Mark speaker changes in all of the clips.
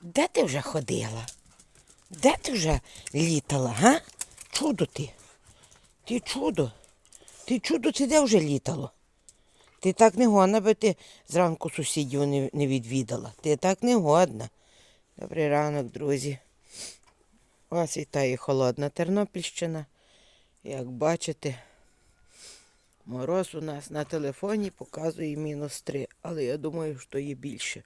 Speaker 1: Де ти вже ходила? Де ти вже літала, га? Чудо ти. Ти чудо. Ти чудо, це де вже літало? Ти так не годна, би ти зранку сусідів не, не відвідала. Ти так не годна. Добрий ранок, друзі. Вас вітає холодна Тернопільщина. Як бачите, мороз у нас на телефоні показує мінус 3, але я думаю, що є більше.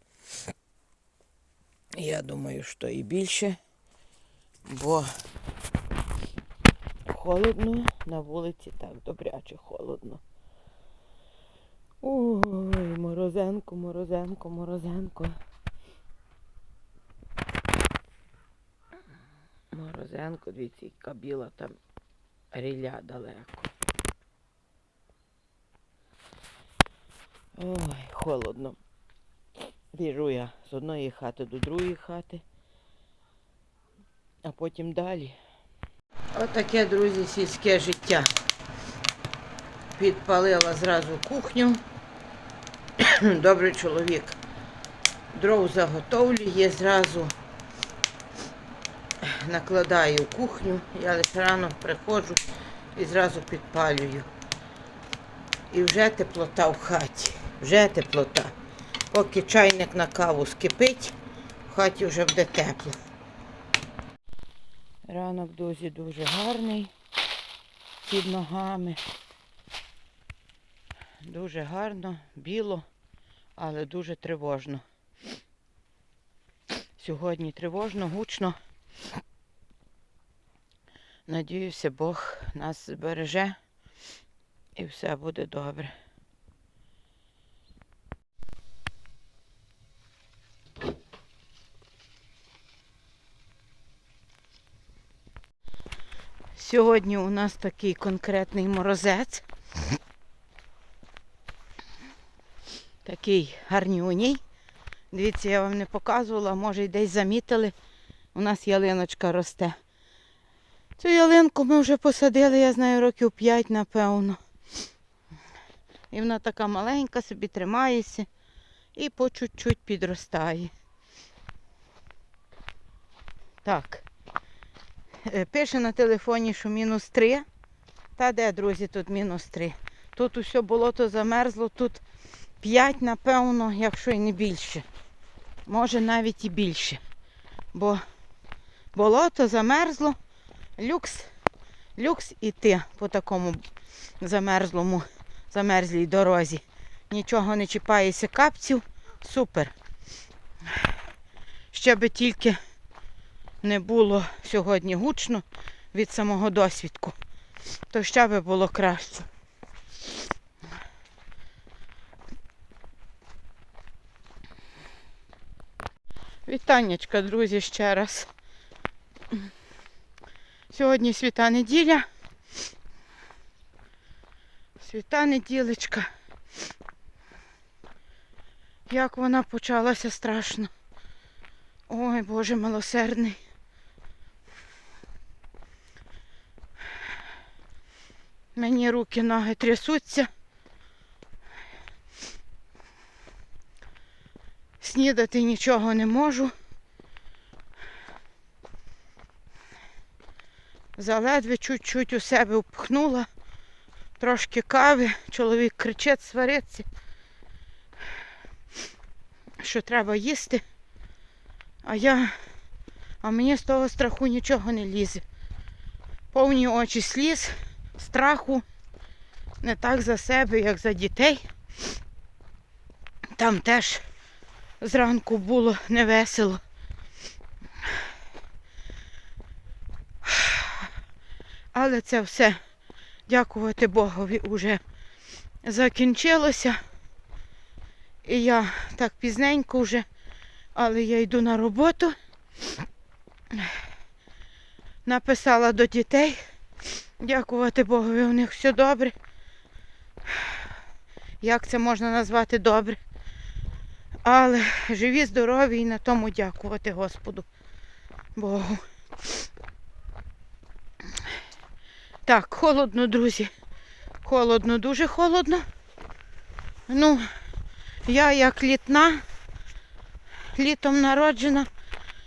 Speaker 1: Я думаю, що і більше, бо холодно на вулиці так добряче холодно. Ой, морозенко, морозенко, морозенко. Морозенко, дивіться, яка біла там ріля далеко. Ой, холодно. Біжу я з одної хати до другої хати, а потім далі. Отаке, друзі, сільське життя. Підпалила зразу кухню. Добрий чоловік. Дров заготовлює, зразу накладаю в кухню. Я лише рано приходжу і зразу підпалюю. І вже теплота в хаті. Вже теплота. Поки чайник на каву скипить, в хаті вже буде тепло. Ранок дуже дуже гарний під ногами. Дуже гарно, біло, але дуже тривожно. Сьогодні тривожно, гучно. Надіюся, Бог нас збереже і все буде добре. Сьогодні у нас такий конкретний морозець. Такий гарнюній. Дивіться, я вам не показувала, може й десь замітили. У нас ялиночка росте. Цю ялинку ми вже посадили, я знаю, років 5, напевно. І вона така маленька, собі тримається і по чуть-чуть підростає. Так. Е, Пише на телефоні, що мінус 3. Та де, друзі, тут мінус 3. Тут усе болото замерзло, тут 5, напевно, якщо і не більше. Може навіть і більше. Бо болото замерзло, люкс, люкс іти по такому замерзлому, замерзлій дорозі. Нічого не чіпається капців. Супер. Ще би тільки не було сьогодні гучно від самого досвідку, то ще би було краще. Вітаннячка, друзі, ще раз. Сьогодні свята неділя. Свята неділечка. Як вона почалася страшно. Ой, Боже милосердний. Мені руки, ноги трясуться. Снідати нічого не можу. Заледве чуть-чуть у себе впхнула. Трошки кави. Чоловік кричить, свариться, що треба їсти. А я, а мені з того страху нічого не лізе. Повні очі сліз, страху. Не так за себе, як за дітей. Там теж зранку було невесело. Але це все, дякувати Богові, уже закінчилося. І я так пізненько вже, але я йду на роботу. Написала до дітей. Дякувати Богові, у них все добре. Як це можна назвати добре? Але живі, здорові і на тому дякувати Господу Богу. Так, холодно, друзі. Холодно, дуже холодно. Ну, я як літна, літом народжена,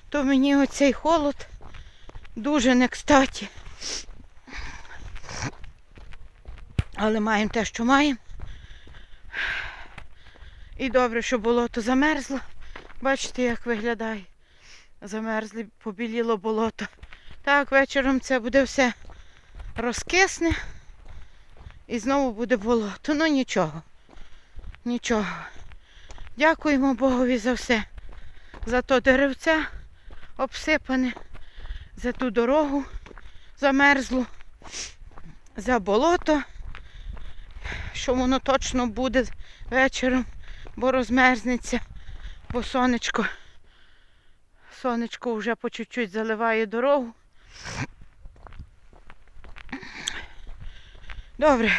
Speaker 1: то мені оцей холод дуже не кстаті. Але маємо те, що маємо. І добре, що болото замерзло. Бачите, як виглядає. Замерзлі, побіліло болото. Так, вечором це буде все розкисне. І знову буде болото. Ну нічого. Нічого. Дякуємо Богові за все. За то деревце обсипане, за ту дорогу замерзлу, за болото, що воно точно буде вечором, бо розмерзнеться, бо сонечко, сонечко вже по чуть-чуть заливає дорогу. Добре,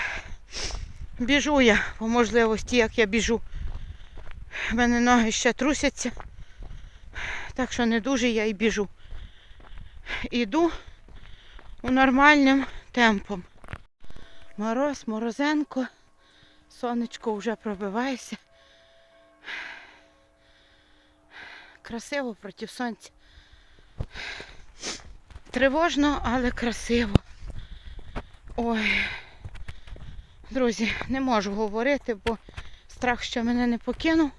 Speaker 1: біжу я по можливості, як я біжу. У мене ноги ще трусяться, так що не дуже я і біжу. Іду у нормальним темпом. Мороз, морозенко, сонечко вже пробивається. Красиво проти сонця. Тривожно, але красиво. Ой. Друзі, не можу говорити, бо страх ще мене не покинув.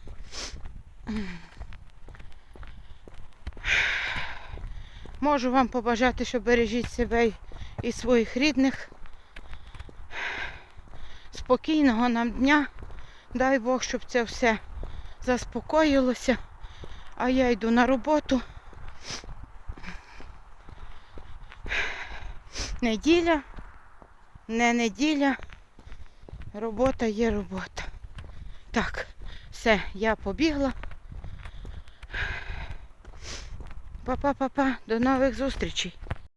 Speaker 1: Можу вам побажати, що бережіть себе і своїх рідних. Спокійного нам дня. Дай Бог, щоб це все заспокоїлося. А я йду на роботу. Неділя, не неділя. Робота є робота. Так, все, я побігла. Па-па-па-па, до нових зустрічей.